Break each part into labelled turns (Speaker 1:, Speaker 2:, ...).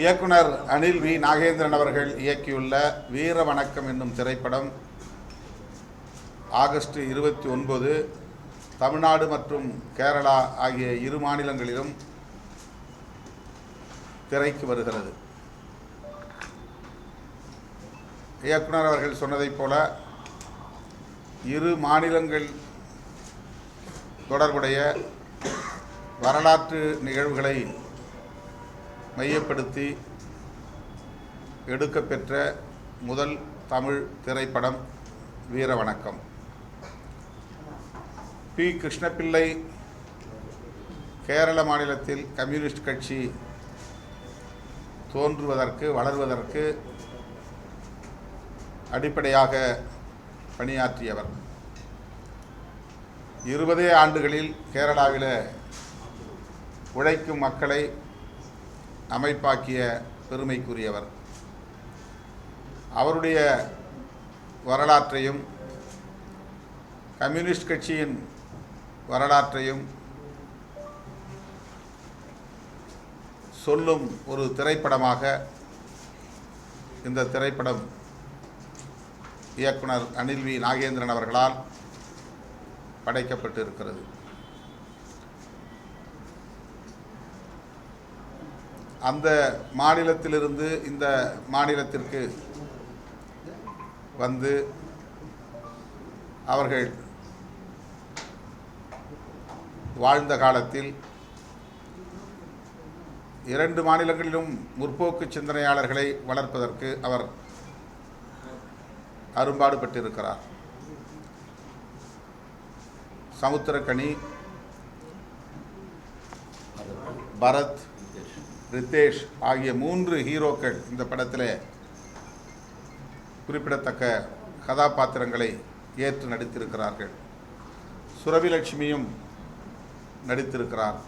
Speaker 1: இயக்குனர் அனில் வி. நாகேந்திரன் அவர்கள் இயக்கியுள்ள வீர வணக்கம் என்னும் திரைப்படம் ஆகஸ்ட் இருபத்தி ஒன்பது தமிழ்நாடு மற்றும் கேரளா ஆகிய இரு மாநிலங்களிலும் திரைக்கு வருகிறது. இயக்குனர் அவர்கள் சொன்னதைப் போல இரு மாநிலங்கள் தொடர்புடைய வரலாற்று நிகழ்வுகளை மையப்படுத்தி எடுக்கப்பெற்ற முதல் தமிழ் திரைப்படம் வீரவணக்கம். பி. கிருஷ்ணபிள்ளை கேரள மாநிலத்தில் கம்யூனிஸ்ட் கட்சி தோன்றுவதற்கு வளர்வதற்கு அடிப்படையாக பணியாற்றியவர். இருபதே ஆண்டுகளில் கேரளாவில் உழைக்கும் மக்களை அமைப்பாக்கிய பெருமைக்குரியவர். அவருடைய வரலாற்றையும் கம்யூனிஸ்ட் கட்சியின் வரலாற்றையும் சொல்லும் ஒரு திரைப்படமாக இந்த திரைப்படம் இயக்குனர் அனில் வி நாகேந்திரன் அவர்களால் படைக்கப்பட்டிருக்கிறது. அந்த மாநிலத்திலிருந்து இந்த மாநிலத்திற்கு வந்து அவர்கள் வாழ்ந்த காலத்தில் இரண்டு மாநிலங்களிலும் முற்போக்கு சிந்தனையாளர்களை வளர்ப்பதற்கு அவர் அரும்பாடுபட்டிருக்கிறார் சமுத்திரக்கனி பரத் ரித்தேஷ் ஆகிய மூன்று ஹீரோக்கள் இந்த படத்தில் குறிப்பிடத்தக்க கதாபாத்திரங்களை ஏற்று நடித்திருக்கிறார்கள். சுரபிலட்சுமியும் நடித்திருக்கிறார்.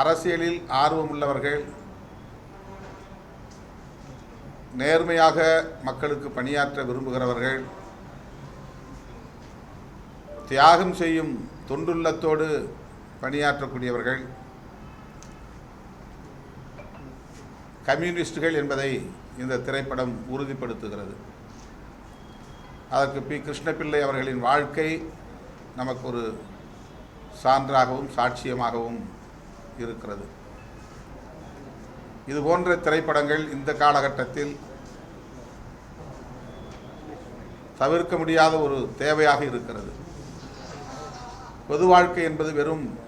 Speaker 1: அரசியலில் ஆர்வமுள்ளவர்கள் நேர்மையாக மக்களுக்கு பணியாற்ற விரும்புகிறவர்கள் தியாகம் செய்யும் தொண்டுள்ளத்தோடு பணியாற்றக்கூடியவர்கள் கம்யூனிஸ்டுகள் என்பதை இந்த திரைப்படம் உறுதிப்படுத்துகிறது. அதற்கு பி. கிருஷ்ணபிள்ளை அவர்களின் வாழ்க்கை நமக்கு ஒரு சான்றாகவும் சாட்சியமாகவும் இருக்கிறது. இது போன்ற திரைப்படங்கள் இந்த காலகட்டத்தில் தவிர்க்க முடியாத ஒரு தேவையாக இருக்கிறது. பொது வாழ்க்கை என்பது வெறும்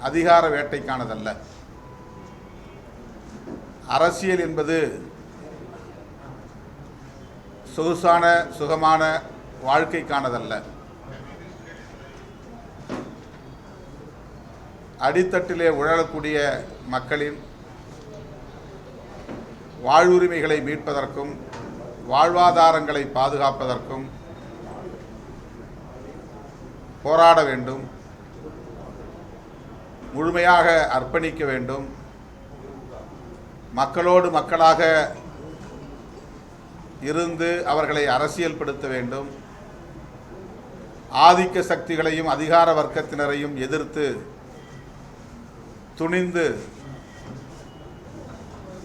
Speaker 1: அதிகார வேட்டைக்கானதல்ல. அரசியல் என்பது சொகுசான சுகமான வாழ்க்கைக்கானதல்ல. அடித்தட்டிலே உழலக்கூடிய மக்களின் வாழ்வுரிமைகளை மீட்பதற்கும் வாழ்வாதாரங்களை பாதுகாப்பதற்கும் போராட வேண்டும் முழுமையாக அர்ப்பணிக்க வேண்டும். மக்களோடு மக்களாக இருந்து அவர்களை அரசியல்படுத்த வேண்டும். ஆதிக்க சக்திகளையும் அதிகார வர்க்கத்தினரையும் எதிர்த்து துணிந்து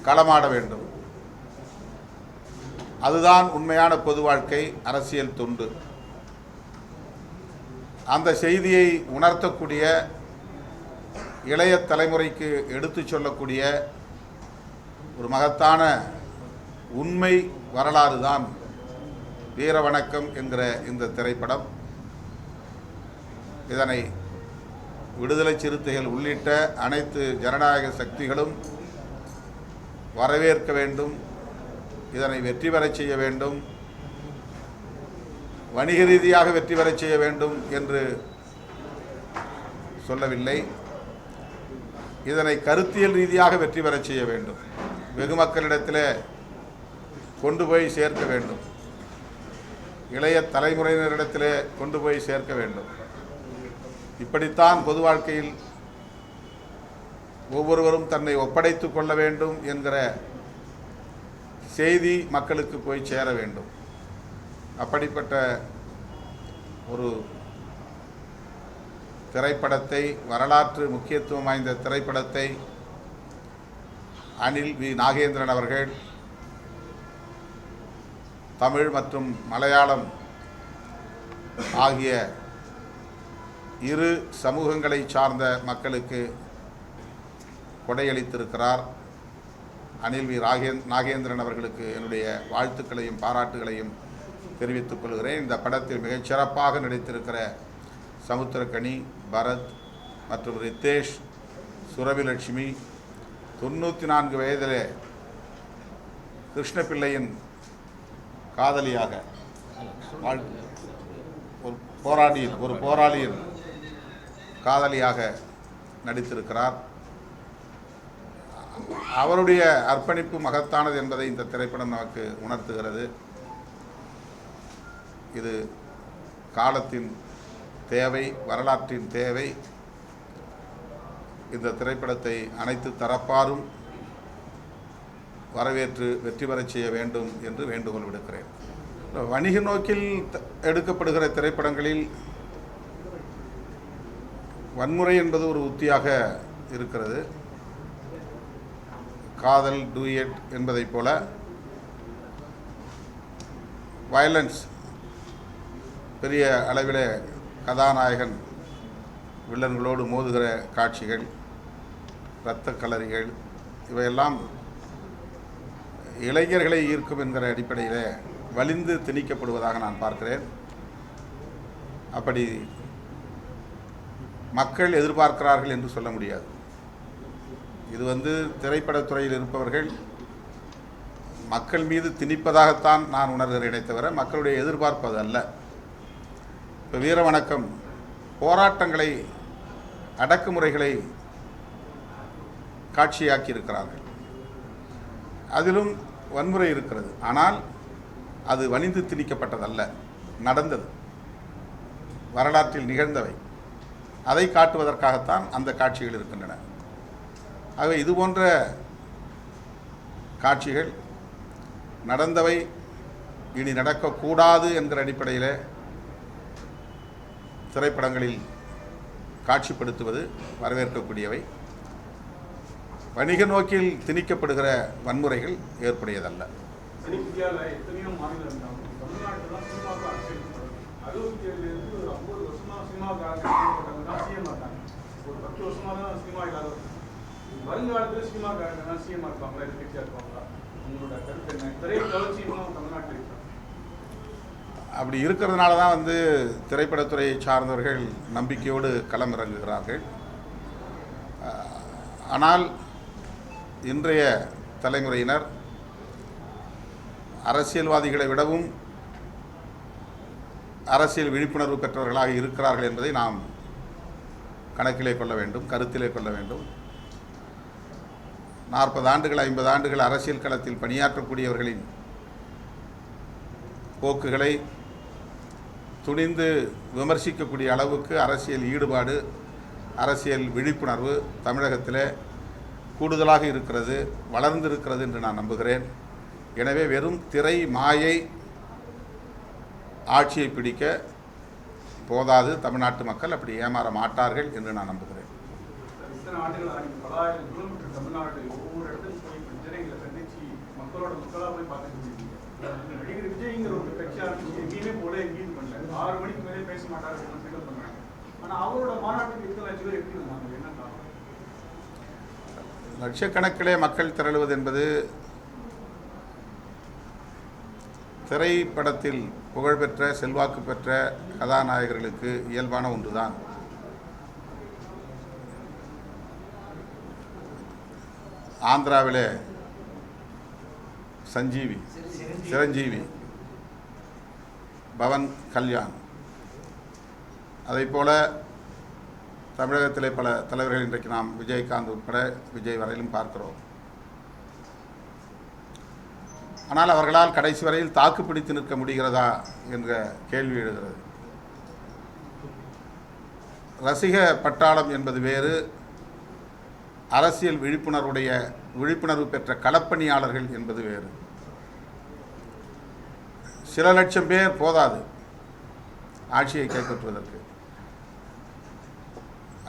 Speaker 1: களமாட வேண்டும். அதுதான் உண்மையான பொது வாழ்க்கை அரசியல் தொண்டு. அந்த செய்தியை உணர்த்தக்கூடிய இளைய தலைமுறைக்கு எடுத்துச் சொல்லக்கூடிய ஒரு மகத்தான உண்மை வரலாறு தான் வீரவணக்கம் என்கிற இந்த திரைப்படம். இதனை விடுதலை சிறுத்தைகள் உள்ளிட்ட அனைத்து ஜனநாயக சக்திகளும் வரவேற்க வேண்டும் இதனை வெற்றி பெறச் செய்ய வேண்டும் வணிக ரீதியாக வெற்றி பெறச் செய்ய வேண்டும் என்று சொல்லவில்லை. இதனை கருத்தியல் ரீதியாக வெற்றி பெறச் செய்ய வேண்டும். வெகு மக்களிடத்தில் கொண்டு போய் சேர்க்க வேண்டும். இளைய தலைமுறையினரிடத்திலே கொண்டு போய் சேர்க்க வேண்டும். இப்படித்தான் பொது வாழ்க்கையில் ஒவ்வொருவரும் தன்னை ஒப்படைத்துக் கொள்ள வேண்டும் என்கிற செய்தி மக்களுக்கு போய் சேர வேண்டும். அப்படிப்பட்ட ஒரு திரைப்படத்தை வரலாற்று முக்கியத்துவம் வாய்ந்த திரைப்படத்தை அனில் வி நாகேந்திரன் அவர்கள் தமிழ் மற்றும் மலையாளம் ஆகிய இரு சமூகங்களை சார்ந்த மக்களுக்கு கொடையளித்திருக்கிறார். அனில் வி ராகேந் நாகேந்திரன் அவர்களுக்கு என்னுடைய வாழ்த்துக்களையும் பாராட்டுகளையும் தெரிவித்துக் கொள்கிறேன். இந்த படத்தில் மிகச் சிறப்பாக நடித்திருக்கிற சமுத்திரக்கனி பரத் மற்றும் ரித்தேஷ் சுரபிலட்சுமி தொண்ணூற்றி நான்கு வயதிலே கிருஷ்ணபிள்ளையின் காதலியாக ஒரு போராளியின் ஒரு போராளியின் காதலியாக நடித்திருக்கிறார். அவருடைய அர்ப்பணிப்பு மகத்தானது என்பதை இந்த திரைப்படம் நமக்கு உணர்த்துகிறது. இது காலத்தின் தேவை வரலாற்றின் தேவை. இந்த திரைப்படத்தை அனைத்து தரப்பாரும் வரவேற்று வெற்றி பெறச் செய்ய வேண்டும் என்று வேண்டுகோள் விடுக்கிறேன். வணிக நோக்கில் த- எடுக்கப்படுகிற திரைப்படங்களில் வன்முறை என்பது ஒரு உத்தியாக இருக்கிறது. காதல் டூயட் என்பதைப் போல வயலன்ஸ் பெரிய அளவில் கதாநாயகன் வில்லன்களோடு மோதுகிற காட்சிகள் இரத்த கலரிகள் இவையெல்லாம் இளைஞர்களை ஈர்க்கும் என்கிற அடிப்படையில் வலிந்து திணிக்கப்படுவதாக நான் பார்க்கிறேன். அப்படி மக்கள் எதிர்பார்க்கிறார்கள் என்று சொல்ல முடியாது. இது வந்து திரைப்படத்துறையில் இருப்பவர்கள் மக்கள் மீது திணிப்பதாகத்தான் நான் உணர்கிறேனே தவிர மக்களுடைய எதிர்பார்ப்பது அல்ல. இப்போ வீரவணக்கம் போராட்டங்களை அடக்குமுறைகளை காட்சியாக்கி இருக்கிறார்கள் அதிலும் வன்முறை இருக்கிறது. ஆனால் அது வணிந்து திணிக்கப்பட்டதல்ல. நடந்தது. வரலாற்றில் நிகழ்ந்தவை. அதை காட்டுவதற்காகத்தான் அந்த காட்சிகள் இருக்கின்றன. ஆகவே இது போன்ற காட்சிகள் நடந்தவை. இனி நடக்கக்கூடாது என்கிற அடிப்படையில் திரைப்படங்களில் காட்சிப்படுத்துவது வரவேற்கக்கூடியவை. வணிக நோக்கில் திணிக்கப்படுகிற வன்முறைகள் ஏற்புடையதல்ல.
Speaker 2: வருங்காலத்தில் இருப்பாங்களா எதிர்கட்சியாக இருப்பாங்களா? உங்களோட கருத்து என்ன? கவர்ச்சி இன்னும் தமிழ்நாட்டில்
Speaker 1: அப்படி இருக்கிறதுனால தான் வந்து திரைப்படத்துறையை சார்ந்தவர்கள் நம்பிக்கையோடு களமிறங்குகிறார்கள். ஆனால் இன்றைய தலைமுறையினர் அரசியல்வாதிகளை விடவும் அரசியல் விழிப்புணர்வு பெற்றவர்களாக இருக்கிறார்கள் என்பதை நாம் கணக்கிலே கொள்ள வேண்டும் கருத்திலே கொள்ள வேண்டும். நாற்பது ஆண்டுகள் ஐம்பது ஆண்டுகள் அரசியல் களத்தில் பணியாற்றக்கூடியவர்களின் போக்குகளை துணிந்து விமர்சிக்கக்கூடிய அளவுக்கு அரசியல் ஈடுபாடு அரசியல் விழிப்புணர்வு தமிழகத்தில் கூடுதலாக இருக்கிறது வளர்ந்திருக்கிறது என்று நான் நம்புகிறேன். எனவே வெறும் திரை மாயை ஆட்சியை பிடிக்க போதாது. தமிழ்நாட்டு மக்கள் அப்படி ஏமாற மாட்டார்கள் என்று நான் நம்புகிறேன்
Speaker 2: இத்தனை ஆண்டுகள் ஆகி பலாயிரம் கிலோமீட்டர் தமிழ்நாடு ஒவ்வொரு இடத்துக்கும் போய் பிரச்சனைகளை சந்திச்சு மக்களோட மக்களாக போய் பார்த்துட்டு இருக்கீங்க நடிகர் விஜய்ங்கிற ஒரு கட்சி ஆரம்பிச்சு எங்கேயுமே போல எங்கேயும் பண்ணல ஆறு மணிக்கு மேலே பேச மாட்டாரு அப்படின்னு feel பண்றாங்க ஆனா அவரோட மாநாட்டுக்கு இத்தனை லட்சம் பேர் எப்படி வந்தாங்க என்ன காரணம்
Speaker 1: லட்சக்கணக்கிலே மக்கள் திரளுவது என்பது திரைப்படத்தில் புகழ்பெற்ற செல்வாக்கு பெற்ற கதாநாயகர்களுக்கு இயல்பான ஒன்றுதான். ஆந்திராவிலே சஞ்சீவி சிரஞ்சீவி பவன் கல்யாண். அதைப் போல தமிழகத்திலே பல தலைவர்கள் இன்றைக்கு நாம் விஜயகாந்த் உட்பட விஜய் வரையிலும் பார்க்கிறோம். ஆனால் அவர்களால் கடைசி வரையில் தாக்கு பிடித்து நிற்க முடிகிறதா என்ற கேள்வி எழுகிறது. ரசிக பட்டாளம் என்பது வேறு அரசியல் விழிப்புணர்வுடைய விழிப்புணர்வு பெற்ற களப்பணியாளர்கள் என்பது வேறு. சில லட்சம் பேர் போதாது ஆட்சியை கைப்பற்றுவதற்கு.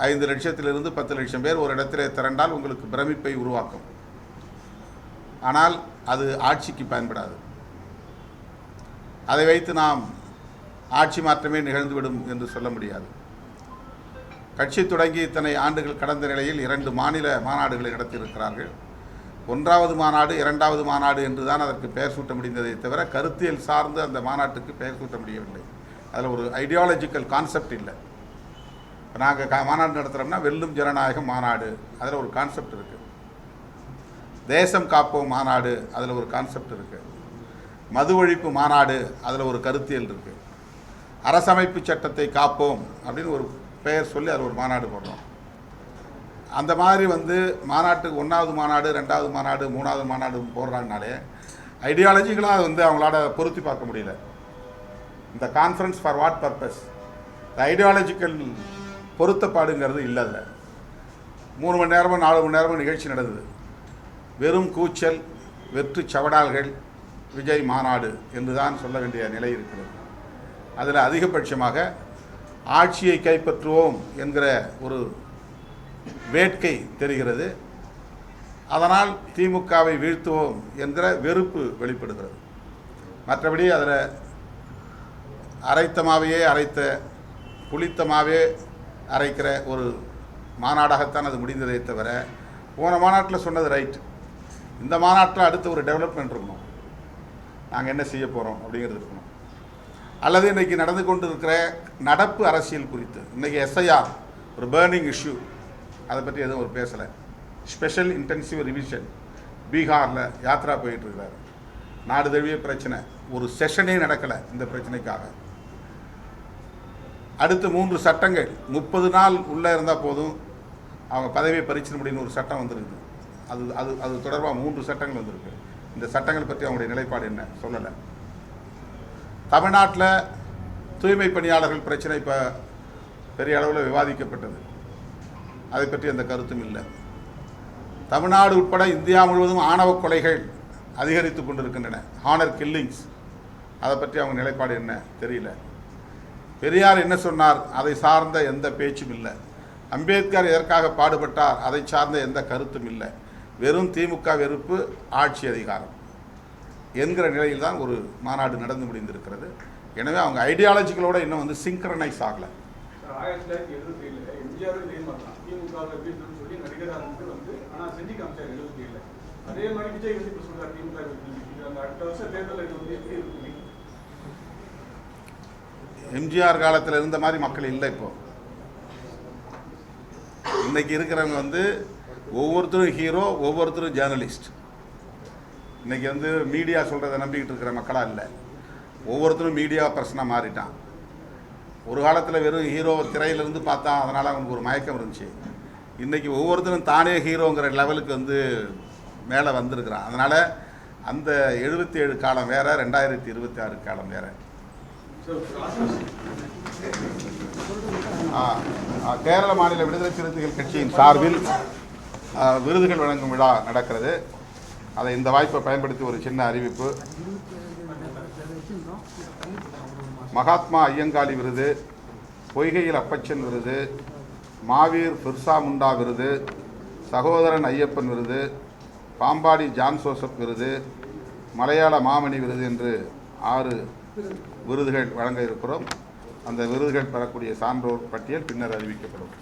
Speaker 1: ஐந்து லட்சத்திலிருந்து பத்து லட்சம் பேர் ஒரு இடத்திலே திரண்டால் உங்களுக்கு பிரமிப்பை உருவாக்கும். ஆனால் அது ஆட்சிக்கு பயன்படாது. அதை வைத்து நாம் ஆட்சி மாற்றமே நிகழ்ந்துவிடும் என்று சொல்ல முடியாது. கட்சி தொடங்கி இத்தனை ஆண்டுகள் கடந்த நிலையில் இரண்டு மாநில மாநாடுகளை நடத்தியிருக்கிறார்கள். ஒன்றாவது மாநாடு இரண்டாவது மாநாடு என்று தான் அதற்கு பெயர் சூட்ட முடிந்ததை தவிர கருத்தியல் சார்ந்து அந்த மாநாட்டுக்கு பெயர் சூட்ட முடியவில்லை. அதில் ஒரு ஐடியாலஜிக்கல் கான்செப்ட் இல்லை. நாங்கள் கா மாநாடு நடத்துகிறோம்னா வெல்லும் ஜனநாயகம் மாநாடு. அதில் ஒரு கான்செப்ட் இருக்குது தேசம் காப்போம் மாநாடு அதில் ஒரு கான்செப்ட் இருக்குது மது ஒழிப்பு மாநாடு அதில் ஒரு கருத்தியல் இருக்குது அரசமைப்பு சட்டத்தை காப்போம் அப்படின்னு ஒரு பெயர் சொல்லி அதில் ஒரு மாநாடு போடுறோம். அந்த மாதிரி வந்து மாநாட்டுக்கு ஒன்றாவது மாநாடு ரெண்டாவது மாநாடு மூணாவது மாநாடு போடுறாங்கனாலே ஐடியாலஜிக்கலாக வந்து அவங்களால பொருத்தி பார்க்க முடியல. இந்த conference for what purpose the ideological பொருத்தப்பாடுங்கிறது இல்லை அதில் மூணு மணி நேரமோ நாலு மணி நேரமோ நிகழ்ச்சி நடந்தது. வெறும் கூச்சல் வெற்று சவடால்கள் விஜய் மாநாடு என்று தான் சொல்ல வேண்டிய நிலை இருக்கிறது. அதில் அதிகபட்சமாக ஆட்சியை கைப்பற்றுவோம் என்கிற ஒரு வேட்கை தெரிகிறது. அதனால் திமுகவை வீழ்த்துவோம் என்கிற வெறுப்பு வெளிப்படுகிறது. மற்றபடி அதில் அரைத்தமாவையே அரைத்த புளித்தமாவே அரைக்கிற ஒரு மாநாடாகத்தான் அது முடிந்ததே தவிர போன மாநாட்டில் சொன்னது ரைட் இந்த மாநாட்டில் அடுத்த ஒரு டெவலப்மெண்ட் இருக்கணும். நாங்கள் என்ன செய்ய போகிறோம் அப்படிங்கிறது இருக்கணும். அல்லது இன்றைக்கி நடந்து கொண்டு இருக்கிற நடப்பு அரசியல் குறித்து இன்றைக்கி எஸ்ஐஆர் ஒரு பேர்னிங் இஷ்யூ அதை பற்றி எதுவும் ஒரு பேசலை. ஸ்பெஷல் இன்டென்சிவ் ரிவிஷன் பீகாரில் யாத்ரா போயிட்டுருக்கிறாரு நாடு தழுவிய பிரச்சனை. ஒரு செஷனே நடக்கலை இந்த பிரச்சனைக்காக. அடுத்து மூன்று சட்டங்கள். முப்பது நாள் உள்ளே இருந்தால் போதும். அவங்க பதவியை பறிச்சிட முடியும்னு ஒரு சட்டம் வந்திருக்கு. அது அது அது தொடர்பாக மூன்று சட்டங்கள் வந்திருக்கு. இந்த சட்டங்கள் பற்றி அவங்களுடைய நிலைப்பாடு என்ன? சொல்லலை. தமிழ்நாட்டில் தூய்மை பணியாளர்கள் பிரச்சனை இப்போ பெரிய அளவில் விவாதிக்கப்பட்டது. அதை பற்றி எந்த கருத்தும் இல்லை. தமிழ்நாடு உட்பட இந்தியா முழுவதும் ஆணவ கொலைகள் அதிகரித்து கொண்டிருக்கின்றன. ஹானர் கில்லிங்ஸ் அதை பற்றி அவங்க நிலைப்பாடு என்ன? தெரியல. பெரியார் என்ன சொன்னார்? அதை சார்ந்த எந்த பேச்சும் இல்லை. அம்பேத்கர் எதற்காக பாடுபட்டார்? அதை சார்ந்த எந்த கருத்தும் இல்லை. வெறும் திமுக வெறுப்பு ஆட்சி அதிகாரம் என்கிற நிலையில் தான் ஒரு மாநாடு நடந்து முடிந்திருக்கிறது. எனவே அவங்க ஐடியாலஜிகளோட இன்னும் வந்து சிங்க்ரனைஸ் ஆகலை.
Speaker 2: அதே மாதிரி விஜய் வந்து இப்போ சொல்கிறார் திமுக அந்த அடுத்த வருஷம் தேர்தலில் இது வந்து எப்படி இருக்கு
Speaker 1: எம்ஜிஆர் காலத்தில் இருந்த மாதிரி மக்கள் இல்லை இப்போ. இன்றைக்கி இருக்கிறவங்க வந்து ஒவ்வொருத்தரும் ஹீரோ ஒவ்வொருத்தரும் ஜேர்னலிஸ்ட். இன்றைக்கி வந்து மீடியா சொல்கிறத நம்பிக்கிட்டு இருக்கிற மக்களாக இல்லை. ஒவ்வொருத்தரும் மீடியா பர்சனாக மாறிட்டான். ஒரு காலத்தில் வெறும் ஹீரோ திரையிலிருந்து பார்த்தா அதனால் அவனுக்கு ஒரு மயக்கம் இருந்துச்சு. இன்றைக்கி ஒவ்வொருத்தரும் தானே ஹீரோங்கிற லெவலுக்கு வந்து மேலே வந்திருக்கிறான். அதனால் அந்த எழுபத்தி ஏழு காலம் வேறு ரெண்டாயிரத்தி இருபத்தி ஆறு காலம் வேறு. கேரள மாநில விடுதலை சிறுத்தைகள் கட்சியின் சார்பில் விருதுகள் வழங்கும் விழா நடக்கிறது. அதை இந்த வாய்ப்பை பயன்படுத்தி ஒரு சின்ன அறிவிப்பு. மகாத்மா ஐயங்காளி விருது பொய்கையில் அப்பச்சன் விருது மாவீர் பிர்சா முண்டா விருது சகோதரன் ஐயப்பன் விருது பாம்பாடி ஜான் சோசப் விருது மலையாள மாமணி விருது என்று ஆறு விருதுகள் வழங்க இருக்கிறோம். அந்த விருதுகள் பெறக்கூடிய சான்றோர் பட்டியல் பின்னர் அறிவிக்கப்படும்.